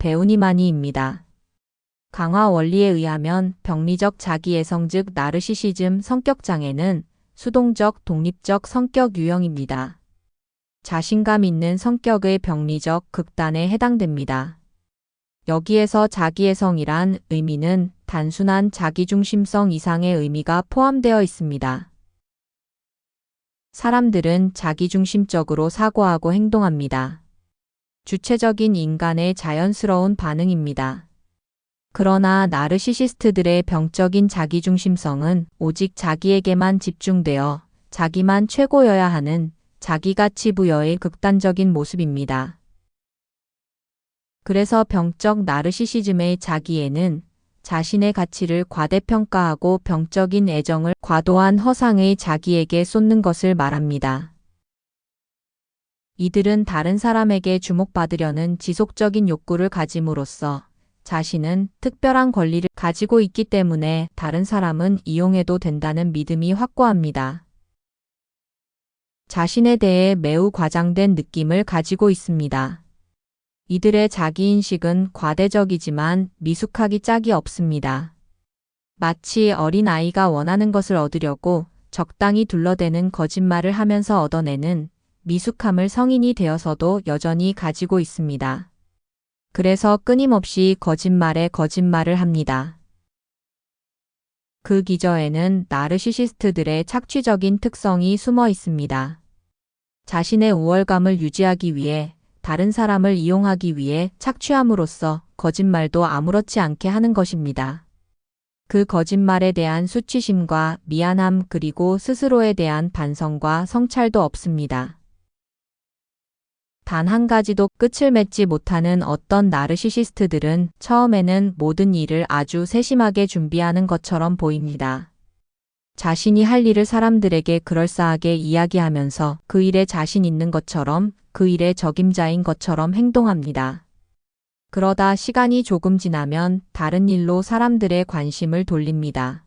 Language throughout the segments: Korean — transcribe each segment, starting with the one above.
배우니마니입니다. 강화 원리에 의하면 병리적 자기애성 즉 나르시시즘 성격 장애는 수동적 독립적 성격 유형입니다. 자신감 있는 성격의 병리적 극단에 해당됩니다. 여기에서 자기애성이란 의미는 단순한 자기중심성 이상의 의미가 포함되어 있습니다. 사람들은 자기중심적으로 사고하고 행동합니다. 주체적인 인간의 자연스러운 반응입니다. 그러나 나르시시스트들의 병적인 자기중심성은 오직 자기에게만 집중되어 자기만 최고여야 하는 자기가치 부여의 극단적인 모습입니다. 그래서 병적 나르시시즘의 자기애는 자신의 가치를 과대평가하고 병적인 애정을 과도한 허상의 자기에게 쏟는 것을 말합니다. 이들은 다른 사람에게 주목받으려는 지속적인 욕구를 가짐으로써 자신은 특별한 권리를 가지고 있기 때문에 다른 사람은 이용해도 된다는 믿음이 확고합니다. 자신에 대해 매우 과장된 느낌을 가지고 있습니다. 이들의 자기인식은 과대적이지만 미숙하기 짝이 없습니다. 마치 어린 아이가 원하는 것을 얻으려고 적당히 둘러대는 거짓말을 하면서 얻어내는 미숙함을 성인이 되어서도 여전히 가지고 있습니다. 그래서 끊임없이 거짓말에 거짓말을 합니다. 그 기저에는 나르시시스트들의 착취적인 특성이 숨어 있습니다. 자신의 우월감을 유지하기 위해 다른 사람을 이용하기 위해 착취함으로써 거짓말도 아무렇지 않게 하는 것입니다. 그 거짓말에 대한 수치심과 미안함 그리고 스스로에 대한 반성과 성찰도 없습니다. 단 한 가지도 끝을 맺지 못하는 어떤 나르시시스트들은 처음에는 모든 일을 아주 세심하게 준비하는 것처럼 보입니다. 자신이 할 일을 사람들에게 그럴싸하게 이야기하면서 그 일에 자신 있는 것처럼 그 일의 적임자인 것처럼 행동합니다. 그러다 시간이 조금 지나면 다른 일로 사람들의 관심을 돌립니다.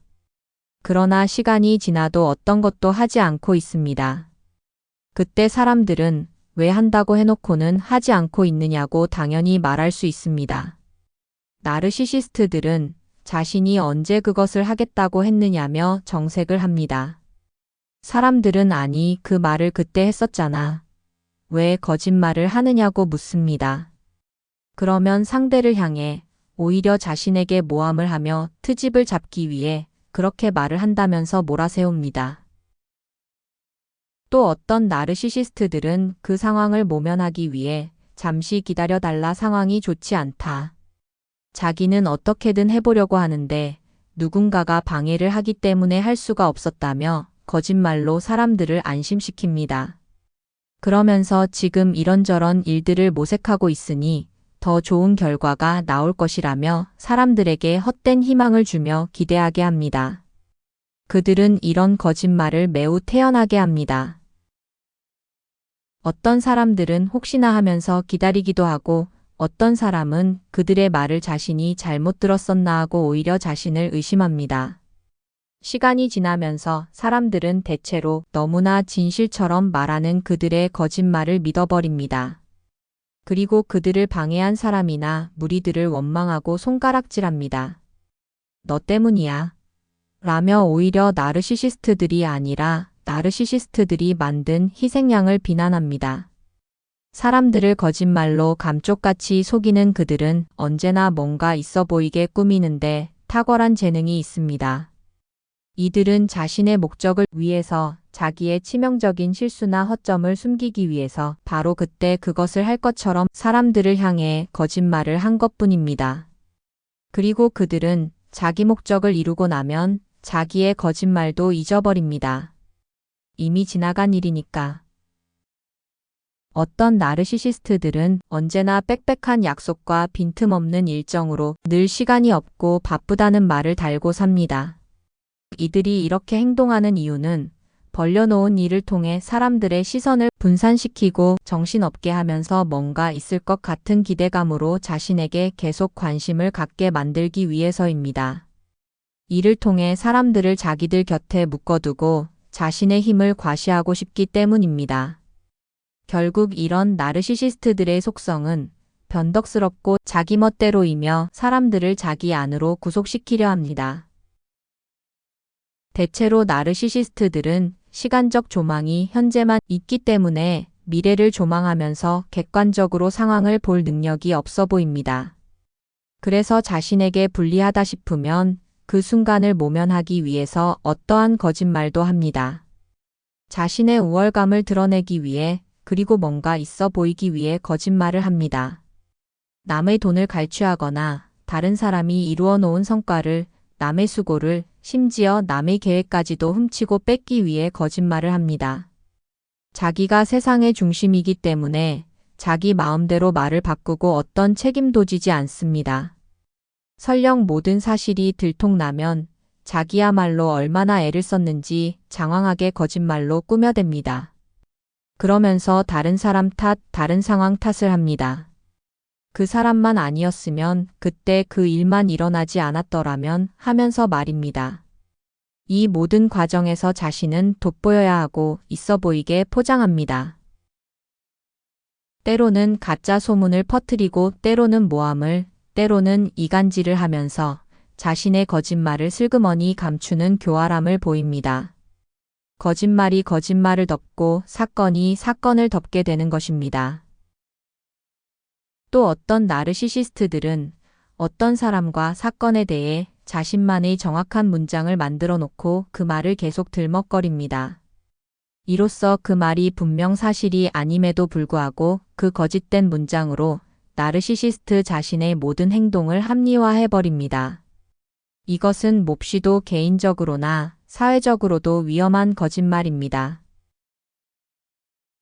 그러나 시간이 지나도 어떤 것도 하지 않고 있습니다. 그때 사람들은 왜 한다고 해놓고는 하지 않고 있느냐고 당연히 말할 수 있습니다. 나르시시스트들은 자신이 언제 그것을 하겠다고 했느냐며 정색을 합니다. 사람들은 아니 그 말을 그때 했었잖아. 왜 거짓말을 하느냐고 묻습니다. 그러면 상대를 향해 오히려 자신에게 모함을 하며 트집을 잡기 위해 그렇게 말을 한다면서 몰아세웁니다. 또 어떤 나르시시스트들은 그 상황을 모면하기 위해 잠시 기다려달라 상황이 좋지 않다. 자기는 어떻게든 해보려고 하는데 누군가가 방해를 하기 때문에 할 수가 없었다며 거짓말로 사람들을 안심시킵니다. 그러면서 지금 이런저런 일들을 모색하고 있으니 더 좋은 결과가 나올 것이라며 사람들에게 헛된 희망을 주며 기대하게 합니다. 그들은 이런 거짓말을 매우 태연하게 합니다. 어떤 사람들은 혹시나 하면서 기다리기도 하고 어떤 사람은 그들의 말을 자신이 잘못 들었었나 하고 오히려 자신을 의심합니다. 시간이 지나면서 사람들은 대체로 너무나 진실처럼 말하는 그들의 거짓말을 믿어버립니다. 그리고 그들을 방해한 사람이나 무리들을 원망하고 손가락질합니다. 너 때문이야. 라며 오히려 나르시시스트들이 아니라 나르시시스트들이 만든 희생양을 비난합니다. 사람들을 거짓말로 감쪽같이 속이는 그들은 언제나 뭔가 있어 보이게 꾸미는데 탁월한 재능이 있습니다. 이들은 자신의 목적을 위해서 자기의 치명적인 실수나 허점을 숨기기 위해서 바로 그때 그것을 할 것처럼 사람들을 향해 거짓말을 한 것뿐입니다. 그리고 그들은 자기 목적을 이루고 나면 자기의 거짓말도 잊어버립니다. 이미 지나간 일이니까. 어떤 나르시시스트들은 언제나 빽빽한 약속과 빈틈없는 일정으로 늘 시간이 없고 바쁘다는 말을 달고 삽니다. 이들이 이렇게 행동하는 이유는 벌려놓은 일을 통해 사람들의 시선을 분산시키고 정신없게 하면서 뭔가 있을 것 같은 기대감으로 자신에게 계속 관심을 갖게 만들기 위해서입니다. 이를 통해 사람들을 자기들 곁에 묶어두고 자신의 힘을 과시하고 싶기 때문입니다. 결국 이런 나르시시스트들의 속성은 변덕스럽고 자기 멋대로이며 사람들을 자기 안으로 구속시키려 합니다. 대체로 나르시시스트들은 시간적 조망이 현재만 있기 때문에 미래를 조망하면서 객관적으로 상황을 볼 능력이 없어 보입니다. 그래서 자신에게 불리하다 싶으면 그 순간을 모면하기 위해서 어떠한 거짓말도 합니다. 자신의 우월감을 드러내기 위해 그리고 뭔가 있어 보이기 위해 거짓말을 합니다. 남의 돈을 갈취하거나 다른 사람이 이루어 놓은 성과를 남의 수고를 심지어 남의 계획까지도 훔치고 뺏기 위해 거짓말을 합니다. 자기가 세상의 중심이기 때문에 자기 마음대로 말을 바꾸고 어떤 책임도 지지 않습니다. 설령 모든 사실이 들통나면 자기야말로 얼마나 애를 썼는지 장황하게 거짓말로 꾸며댑니다. 그러면서 다른 사람 탓, 다른 상황 탓을 합니다. 그 사람만 아니었으면 그때 그 일만 일어나지 않았더라면 하면서 말입니다. 이 모든 과정에서 자신은 돋보여야 하고 있어 보이게 포장합니다. 때로는 가짜 소문을 퍼뜨리고 때로는 모함을, 때로는 이간질을 하면서 자신의 거짓말을 슬그머니 감추는 교활함을 보입니다. 거짓말이 거짓말을 덮고 사건이 사건을 덮게 되는 것입니다. 또 어떤 나르시시스트들은 어떤 사람과 사건에 대해 자신만의 정확한 문장을 만들어 놓고 그 말을 계속 들먹거립니다. 이로써 그 말이 분명 사실이 아님에도 불구하고 그 거짓된 문장으로 나르시시스트 자신의 모든 행동을 합리화해버립니다. 이것은 몹시도 개인적으로나 사회적으로도 위험한 거짓말입니다.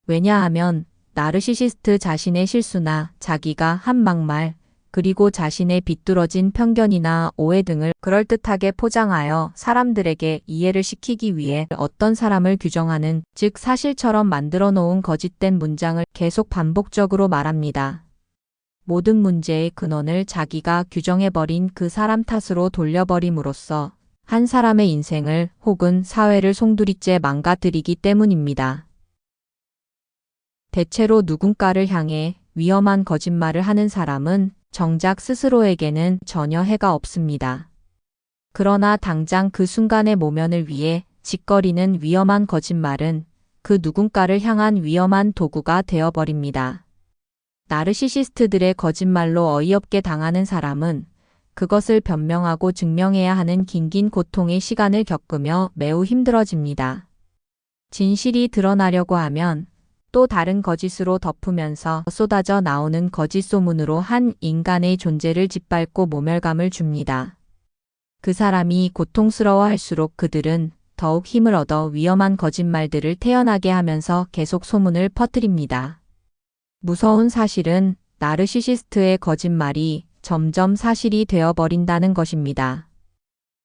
왜냐하면 나르시시스트 자신의 실수나 자기가 한 막말, 그리고 자신의 비뚤어진 편견이나 오해 등을 그럴듯하게 포장하여 사람들에게 이해를 시키기 위해 어떤 사람을 규정하는, 즉 사실처럼 만들어 놓은 거짓된 문장을 계속 반복적으로 말합니다. 모든 문제의 근원을 자기가 규정해버린 그 사람 탓으로 돌려버림으로써 한 사람의 인생을 혹은 사회를 송두리째 망가뜨리기 때문입니다. 대체로 누군가를 향해 위험한 거짓말을 하는 사람은 정작 스스로에게는 전혀 해가 없습니다. 그러나 당장 그 순간의 모면을 위해 짓거리는 위험한 거짓말은 그 누군가를 향한 위험한 도구가 되어버립니다. 나르시시스트들의 거짓말로 어이없게 당하는 사람은 그것을 변명하고 증명해야 하는 긴긴 고통의 시간을 겪으며 매우 힘들어집니다. 진실이 드러나려고 하면 또 다른 거짓으로 덮으면서 쏟아져 나오는 거짓 소문으로 한 인간의 존재를 짓밟고 모멸감을 줍니다. 그 사람이 고통스러워 할수록 그들은 더욱 힘을 얻어 위험한 거짓말들을 태어나게 하면서 계속 소문을 퍼뜨립니다. 무서운 사실은 나르시시스트의 거짓말이 점점 사실이 되어버린다는 것입니다.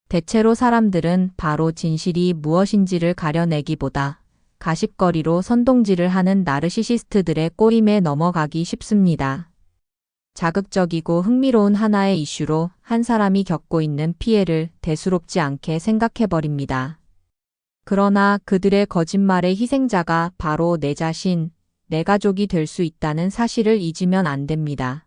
대체로 사람들은 바로 진실이 무엇인지를 가려내기보다 가십거리로 선동질을 하는 나르시시스트들의 꼬임에 넘어가기 쉽습니다. 자극적이고 흥미로운 하나의 이슈로 한 사람이 겪고 있는 피해를 대수롭지 않게 생각해버립니다. 그러나 그들의 거짓말의 희생자가 바로 내 자신, 내 가족이 될 수 있다는 사실을 잊으면 안 됩니다.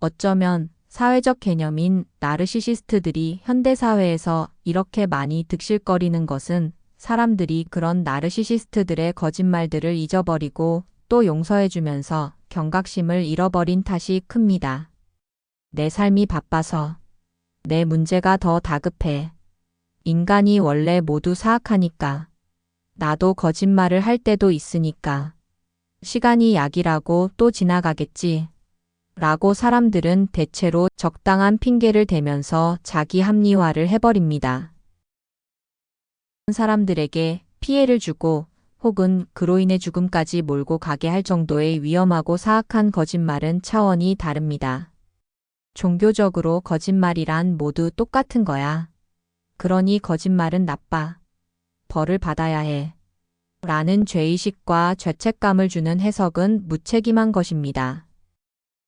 어쩌면 사회적 개념인 나르시시스트들이 현대사회에서 이렇게 많이 득실거리는 것은 사람들이 그런 나르시시스트들의 거짓말들을 잊어버리고 또 용서해주면서 경각심을 잃어버린 탓이 큽니다. 내 삶이 바빠서. 내 문제가 더 다급해. 인간이 원래 모두 사악하니까. 나도 거짓말을 할 때도 있으니까. 시간이 약이라고 또 지나가겠지. 라고 사람들은 대체로 적당한 핑계를 대면서 자기 합리화를 해버립니다. 사람들에게 피해를 주고 혹은 그로 인해 죽음까지 몰고 가게 할 정도의 위험하고 사악한 거짓말은 차원이 다릅니다. 종교적으로 거짓말이란 모두 똑같은 거야. 그러니 거짓말은 나빠. 벌을 받아야 해. 라는 죄의식과 죄책감을 주는 해석은 무책임한 것입니다.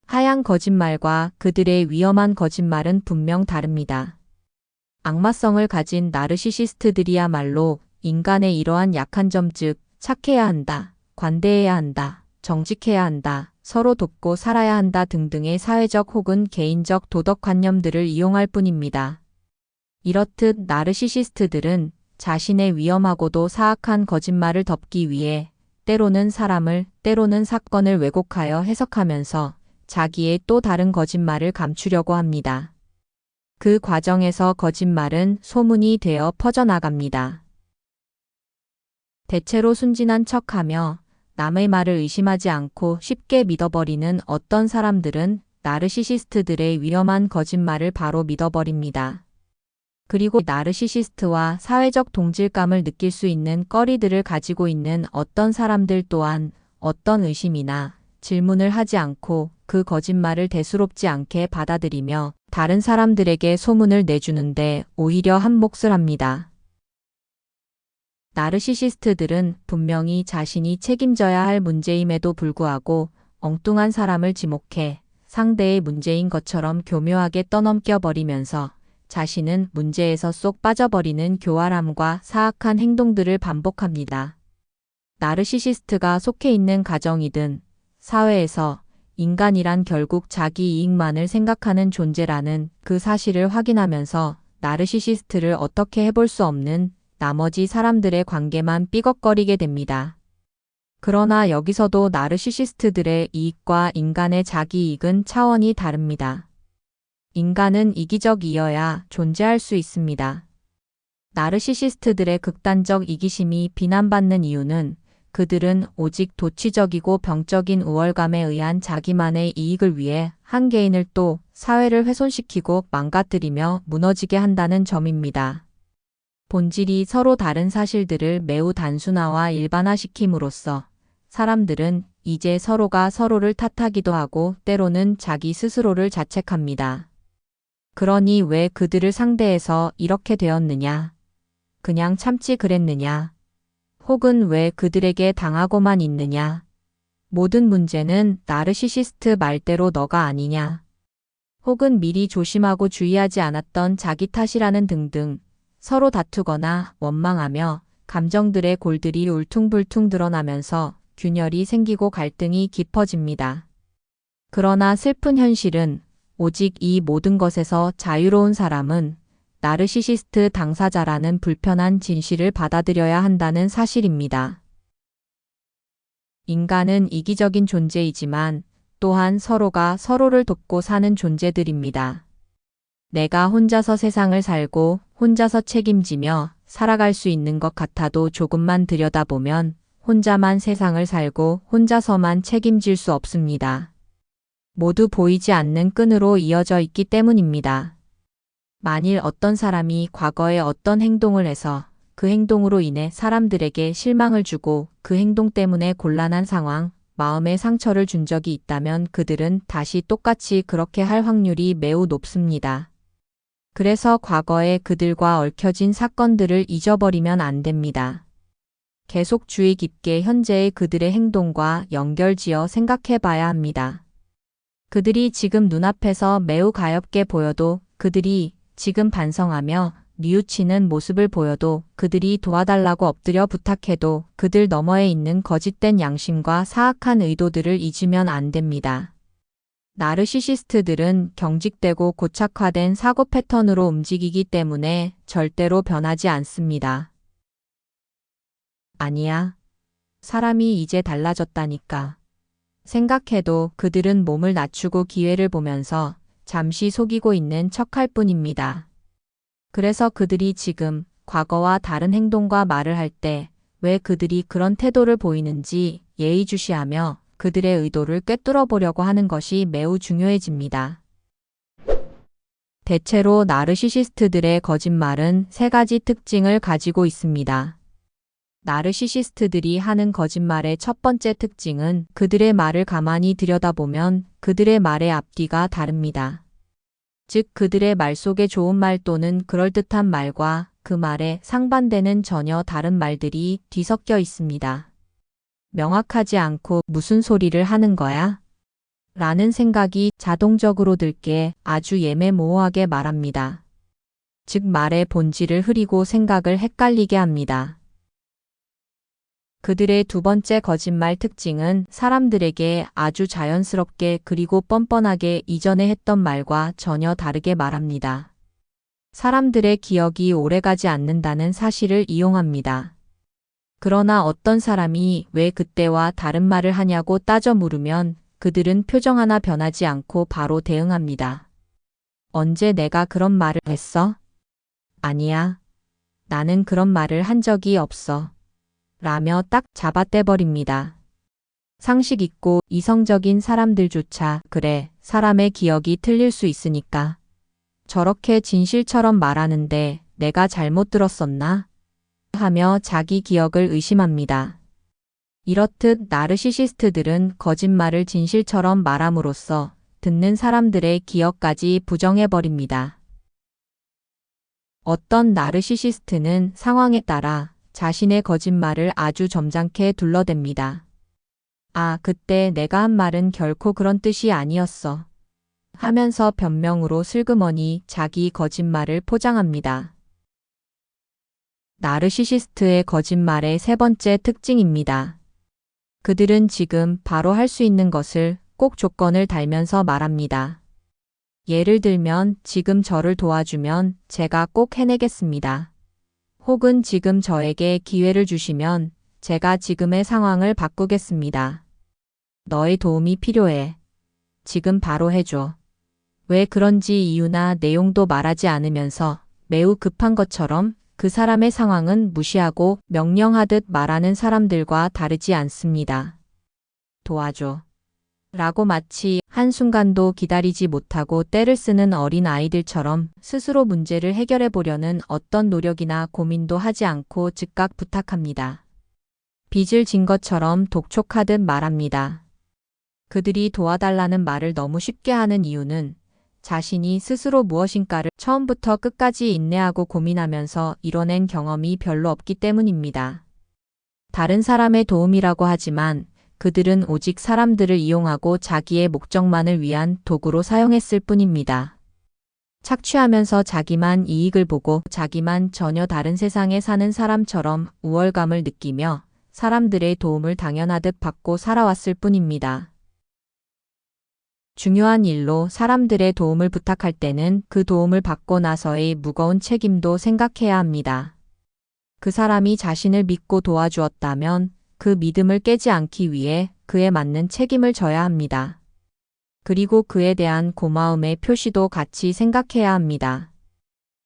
하얀 거짓말과 그들의 위험한 거짓말은 분명 다릅니다. 악마성을 가진 나르시시스트들이야말로 인간의 이러한 약한 점 즉 착해야 한다, 관대해야 한다, 정직해야 한다, 서로 돕고 살아야 한다 등등의 사회적 혹은 개인적 도덕관념들을 이용할 뿐입니다. 이렇듯 나르시시스트들은 자신의 위험하고도 사악한 거짓말을 덮기 위해 때로는 사람을, 때로는 사건을 왜곡하여 해석하면서 자기의 또 다른 거짓말을 감추려고 합니다. 그 과정에서 거짓말은 소문이 되어 퍼져나갑니다. 대체로 순진한 척하며 남의 말을 의심하지 않고 쉽게 믿어버리는 어떤 사람들은 나르시시스트들의 위험한 거짓말을 바로 믿어버립니다. 그리고 나르시시스트와 사회적 동질감을 느낄 수 있는 꺼리들을 가지고 있는 어떤 사람들 또한 어떤 의심이나 질문을 하지 않고 그 거짓말을 대수롭지 않게 받아들이며 다른 사람들에게 소문을 내주는데 오히려 한몫을 합니다. 나르시시스트들은 분명히 자신이 책임져야 할 문제임에도 불구하고 엉뚱한 사람을 지목해 상대의 문제인 것처럼 교묘하게 떠넘겨 버리면서 자신은 문제에서 쏙 빠져버리는 교활함과 사악한 행동들을 반복합니다. 나르시시스트가 속해 있는 가정이든 사회에서 인간이란 결국 자기 이익만을 생각하는 존재라는 그 사실을 확인하면서 나르시시스트를 어떻게 해볼 수 없는 나머지 사람들의 관계만 삐걱거리게 됩니다. 그러나 여기서도 나르시시스트들의 이익과 인간의 자기 이익은 차원이 다릅니다. 인간은 이기적이어야 존재할 수 있습니다. 나르시시스트들의 극단적 이기심이 비난받는 이유는 그들은 오직 도치적이고 병적인 우월감에 의한 자기만의 이익을 위해 한 개인을 또 사회를 훼손시키고 망가뜨리며 무너지게 한다는 점입니다. 본질이 서로 다른 사실들을 매우 단순화와 일반화시킴으로써 사람들은 이제 서로가 서로를 탓하기도 하고 때로는 자기 스스로를 자책합니다. 그러니 왜 그들을 상대해서 이렇게 되었느냐? 그냥 참지 그랬느냐? 혹은 왜 그들에게 당하고만 있느냐? 모든 문제는 나르시시스트 말대로 너가 아니냐? 혹은 미리 조심하고 주의하지 않았던 자기 탓이라는 등등 서로 다투거나 원망하며 감정들의 골들이 울퉁불퉁 드러나면서 균열이 생기고 갈등이 깊어집니다. 그러나 슬픈 현실은 오직 이 모든 것에서 자유로운 사람은 나르시시스트 당사자라는 불편한 진실을 받아들여야 한다는 사실입니다. 인간은 이기적인 존재이지만 또한 서로가 서로를 돕고 사는 존재들입니다. 내가 혼자서 세상을 살고 혼자서 책임지며 살아갈 수 있는 것 같아도 조금만 들여다보면 혼자만 세상을 살고 혼자서만 책임질 수 없습니다. 모두 보이지 않는 끈으로 이어져 있기 때문입니다. 만일 어떤 사람이 과거에 어떤 행동을 해서 그 행동으로 인해 사람들에게 실망을 주고 그 행동 때문에 곤란한 상황, 마음의 상처를 준 적이 있다면 그들은 다시 똑같이 그렇게 할 확률이 매우 높습니다. 그래서 과거에 그들과 얽혀진 사건들을 잊어버리면 안 됩니다. 계속 주의 깊게 현재의 그들의 행동과 연결지어 생각해 봐야 합니다. 그들이 지금 눈앞에서 매우 가엽게 보여도 그들이 지금 반성하며 뉘우치는 모습을 보여도 그들이 도와달라고 엎드려 부탁해도 그들 너머에 있는 거짓된 양심과 사악한 의도들을 잊으면 안 됩니다. 나르시시스트들은 경직되고 고착화된 사고 패턴으로 움직이기 때문에 절대로 변하지 않습니다. 아니야. 사람이 이제 달라졌다니까. 생각해도 그들은 몸을 낮추고 기회를 보면서 잠시 속이고 있는 척할 뿐입니다. 그래서 그들이 지금 과거와 다른 행동과 말을 할 때 왜 그들이 그런 태도를 보이는지 예의주시하며 그들의 의도를 꿰뚫어 보려고 하는 것이 매우 중요해집니다. 대체로 나르시시스트들의 거짓말은 세 가지 특징을 가지고 있습니다. 나르시시스트들이 하는 거짓말의 첫 번째 특징은 그들의 말을 가만히 들여다보면 그들의 말의 앞뒤가 다릅니다. 즉 그들의 말 속에 좋은 말 또는 그럴듯한 말과 그 말에 상반되는 전혀 다른 말들이 뒤섞여 있습니다. 명확하지 않고 무슨 소리를 하는 거야? 라는 생각이 자동적으로 들게 아주 예매모호하게 말합니다. 즉 말의 본질을 흐리고 생각을 헷갈리게 합니다. 그들의 두 번째 거짓말 특징은 사람들에게 아주 자연스럽게 그리고 뻔뻔하게 이전에 했던 말과 전혀 다르게 말합니다. 사람들의 기억이 오래가지 않는다는 사실을 이용합니다. 그러나 어떤 사람이 왜 그때와 다른 말을 하냐고 따져 물으면 그들은 표정 하나 변하지 않고 바로 대응합니다. 언제 내가 그런 말을 했어? 아니야. 나는 그런 말을 한 적이 없어. 라며 딱 잡아떼버립니다. 상식 있고 이성적인 사람들조차 그래, 사람의 기억이 틀릴 수 있으니까. 저렇게 진실처럼 말하는데 내가 잘못 들었었나? 하며 자기 기억을 의심합니다. 이렇듯 나르시시스트들은 거짓말을 진실처럼 말함으로써 듣는 사람들의 기억까지 부정해버립니다. 어떤 나르시시스트는 상황에 따라 자신의 거짓말을 아주 점잖게 둘러댑니다. 아, 그때 내가 한 말은 결코 그런 뜻이 아니었어. 하면서 변명으로 슬그머니 자기 거짓말을 포장합니다. 나르시시스트의 거짓말의 세 번째 특징입니다. 그들은 지금 바로 할 수 있는 것을 꼭 조건을 달면서 말합니다. 예를 들면 지금 저를 도와주면 제가 꼭 해내겠습니다. 혹은 지금 저에게 기회를 주시면 제가 지금의 상황을 바꾸겠습니다. 너의 도움이 필요해. 지금 바로 해줘. 왜 그런지 이유나 내용도 말하지 않으면서 매우 급한 것처럼 그 사람의 상황은 무시하고 명령하듯 말하는 사람들과 다르지 않습니다. 도와줘. 라고 마치 한순간도 기다리지 못하고 때를 쓰는 어린 아이들처럼 스스로 문제를 해결해 보려는 어떤 노력이나 고민도 하지 않고 즉각 부탁합니다. 빚을 진 것처럼 독촉하듯 말합니다. 그들이 도와달라는 말을 너무 쉽게 하는 이유는 자신이 스스로 무엇인가를 처음부터 끝까지 인내하고 고민하면서 이뤄낸 경험이 별로 없기 때문입니다. 다른 사람의 도움이라고 하지만 그들은 오직 사람들을 이용하고 자기의 목적만을 위한 도구로 사용했을 뿐입니다. 착취하면서 자기만 이익을 보고 자기만 전혀 다른 세상에 사는 사람처럼 우월감을 느끼며 사람들의 도움을 당연하듯 받고 살아왔을 뿐입니다. 중요한 일로 사람들의 도움을 부탁할 때는 그 도움을 받고 나서의 무거운 책임도 생각해야 합니다. 그 사람이 자신을 믿고 도와주었다면 그 믿음을 깨지 않기 위해 그에 맞는 책임을 져야 합니다. 그리고 그에 대한 고마움의 표시도 같이 생각해야 합니다.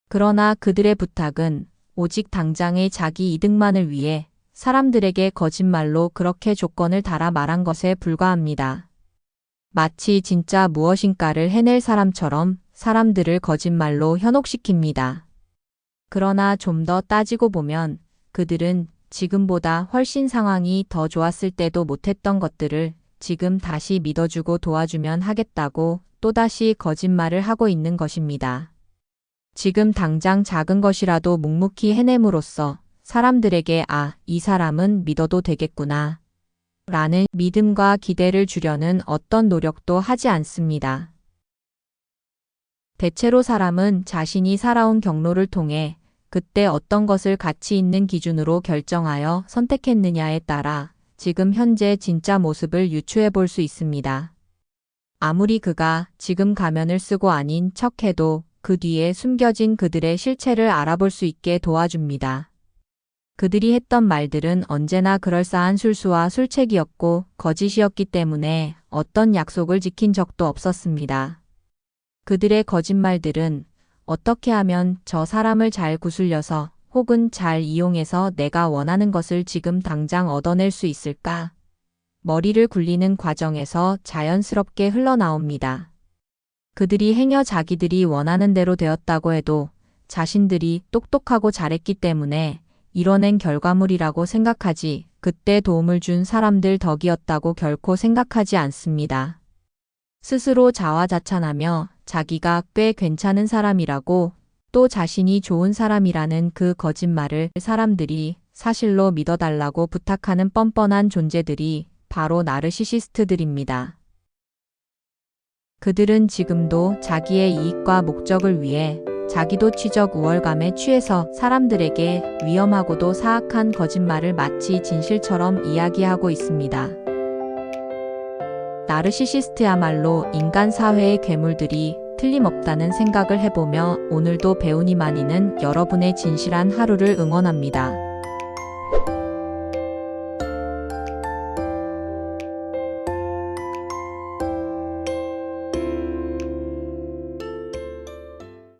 그러나 그들의 부탁은 오직 당장의 자기 이득만을 위해 사람들에게 거짓말로 그렇게 조건을 달아 말한 것에 불과합니다. 마치 진짜 무엇인가를 해낼 사람처럼 사람들을 거짓말로 현혹시킵니다. 그러나 좀 더 따지고 보면 그들은 지금보다 훨씬 상황이 더 좋았을 때도 못했던 것들을 지금 다시 믿어주고 도와주면 하겠다고 또다시 거짓말을 하고 있는 것입니다. 지금 당장 작은 것이라도 묵묵히 해냄으로써 사람들에게 아, 이 사람은 믿어도 되겠구나. 라는 믿음과 기대를 주려는 어떤 노력도 하지 않습니다. 대체로 사람은 자신이 살아온 경로를 통해 그때 어떤 것을 가치 있는 기준으로 결정하여 선택했느냐에 따라 지금 현재 진짜 모습을 유추해 볼 수 있습니다. 아무리 그가 지금 가면을 쓰고 아닌 척해도 그 뒤에 숨겨진 그들의 실체를 알아볼 수 있게 도와줍니다. 그들이 했던 말들은 언제나 그럴싸한 술수와 술책이었고 거짓이었기 때문에 어떤 약속을 지킨 적도 없었습니다. 그들의 거짓말들은 어떻게 하면 저 사람을 잘 구슬려서 혹은 잘 이용해서 내가 원하는 것을 지금 당장 얻어낼 수 있을까? 머리를 굴리는 과정에서 자연스럽게 흘러나옵니다. 그들이 행여 자기들이 원하는 대로 되었다고 해도 자신들이 똑똑하고 잘했기 때문에 이뤄낸 결과물이라고 생각하지 그때 도움을 준 사람들 덕이었다고 결코 생각하지 않습니다. 스스로 자화자찬하며 자기가 꽤 괜찮은 사람이라고 또 자신이 좋은 사람이라는 그 거짓말을 사람들이 사실로 믿어달라고 부탁하는 뻔뻔한 존재들이 바로 나르시시스트들입니다. 그들은 지금도 자기의 이익과 목적을 위해 자기도 취적 우월감에 취해서 사람들에게 위험하고도 사악한 거짓말을 마치 진실처럼 이야기하고 있습니다. 나르시시스트야말로 인간 사회의 괴물들이 틀림없다는 생각을 해보며 오늘도 배우니마니는 여러분의 진실한 하루를 응원합니다.